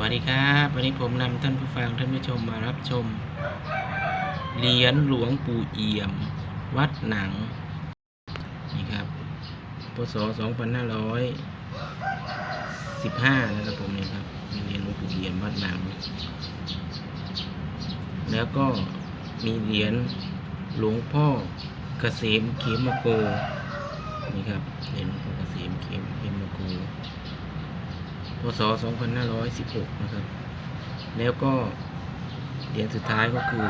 วัสดีครับ วันนี้ผมนำท่านผู้ฟังท่านผู้ชมมารับชมเหรียญหลวงปู่เอี่ยม วัดหนัง นี่ครับพศ2515 นะครับผมนี่ครับมีเหรียญหลวงปู่เอี่ยมวัดหนัง แล้วก็มีเหรียญหลวงพ่อเกษมเขมโกนี่ครับเหรียญหลวงพ่อเกษมเขมเขมโก ศ2516 นะครับ แล้วก็เหรียญสุดท้ายก็คือ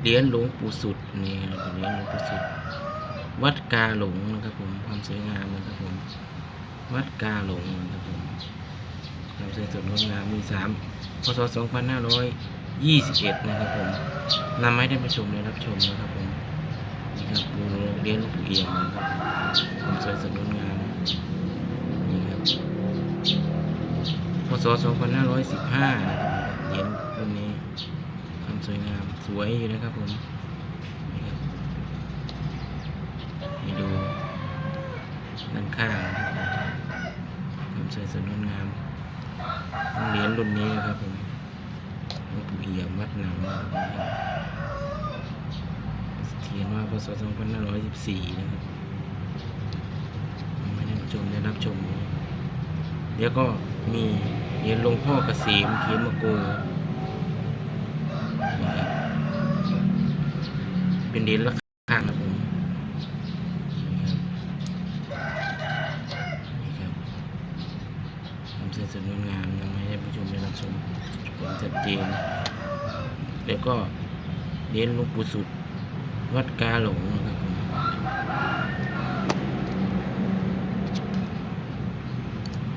เหรียญหลวงปู่สุดนี่ครับเหรียญหลวงปู่สุด วัดกาหลงนะครับผมความสวยงามนะครับผมวัดกาหลงนะครับผมความสวยสดงดงามมีสามพศ2521 นะครับผมนำให้ได้มาชมและรับชมนะครับผมนี่ครับดูเหรียญหลวงปู่เอี่ยมนะครับความสวยสดงดงาม ศ 2515 นะครับเหรียญรุ่นนี้ความสวยงามสวยอยู่นะครับผมให้ดูด้านข้างความสวยสดงดงามเหรียญรุ่นนี้นะครับผมหลวงปู่เอี่ยมวัดหนังนะครับผมเทียนว่าพศ 2514 นะครับไม่ได้ชมได้รับชม แล้วก็มีเหรียญหลวงพ่อกเกษมเขียมโกนะครับเป็นเหรียญละข้างครับนี่ครับความสวยสดงดงามนำให้ท่านผู้ชมได้รับชมความชัดเจนแล้วก็เหรียญหลวงปู่สุดวัดกาหลงนะครับผม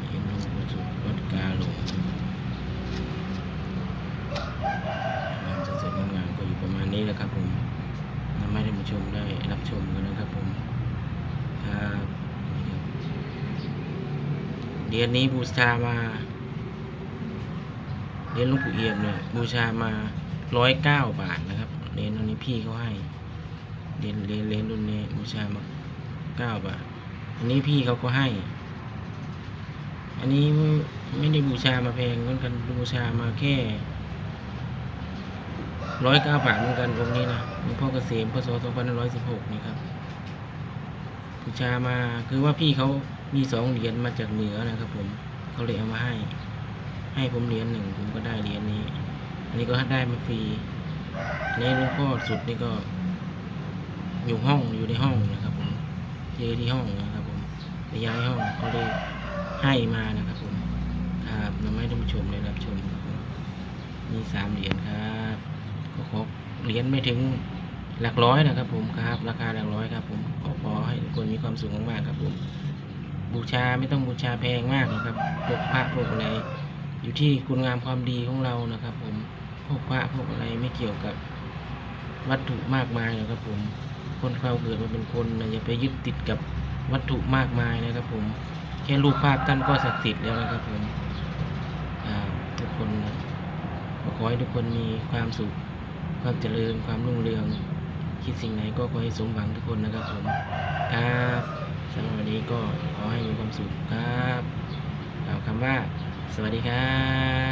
เหรียญหลวงปู่สุดวัดกาหลงความสวยสดงดงามก็อยู่ประมาณนี้แหละครับผมนำให้ท่านผู้ชมได้รับชมกันนะครับผมครับนี่ครับ เหรียญนี้บูชามาเหรียญหลวงปู่เอี่ยมเนี่ยบูชามาร้อยเก้าบาทนะครับเหรียญอันนี้พี่เขาให้เหรียญเหรียญเหรียญรุ่นนี้บูชามาเก้าบาท อันนี้พี่เขาก็ให้ อันนี้ไม่ไม่ได้บูชามาแพงเหมือนกันบูชามาแค่ร้อยเก้าบาทเหมือนกันองค์นี้นะหลวงพ่อเกษมพศสองพันร้อยสิบหกนี่ครับบูชามาคือว่าพี่เขา มีสองเหรียญมาจากเหนือนะครับผมเขาเลยเอามาให้ ให้ผมเหรียญหนึ่งผมก็ได้เหรียญนี้ อันนี้ก็ได้มาฟรีอันนี้หลวงพ่อสุดนี่ก็ อยู่ห้องอยู่ในห้องนะครับผมเจอที่ห้องนะครับผมไปย้ายห้องเขาเลยให้มานะครับผมครับนำให้ท่านผู้ชมได้รับชมครับผมมีสามเหรียญครับก็ขอเหรียญไม่ถึงหลักร้อยนะครับผมครับ ราคาหลักร้อยครับผมขอขอให้ทุกคนมีความสุขมากๆครับผม บูชาไม่ต้องบูชาแพงมากนะครับพวกพระพวกอะไรอยู่ที่คุณงามความดีของเรานะครับ ผมพวกพระพวกอะไรไม่เกี่ยวกับวัตถุมากมายนะครับผมคนเราเกิดมาเป็นคนนะอย่าไปยึดติดกับวัตถุมากมายนะครับ ผมแค่รูปภาพท่านก็ศักดิ์สิทธิ์แล้วนะครับผมทุกคนนะขอให้ทุกคนมีความสุข ความเจริญความรุ่งเรือง คิดสิ่งไหนก็ขอให้สมหวังทุกคนนะครับผมครับ สำหรับวันนี้ก็ขอให้มีความสุขครับกล่าวคำว่า สวัสดีครั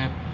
บ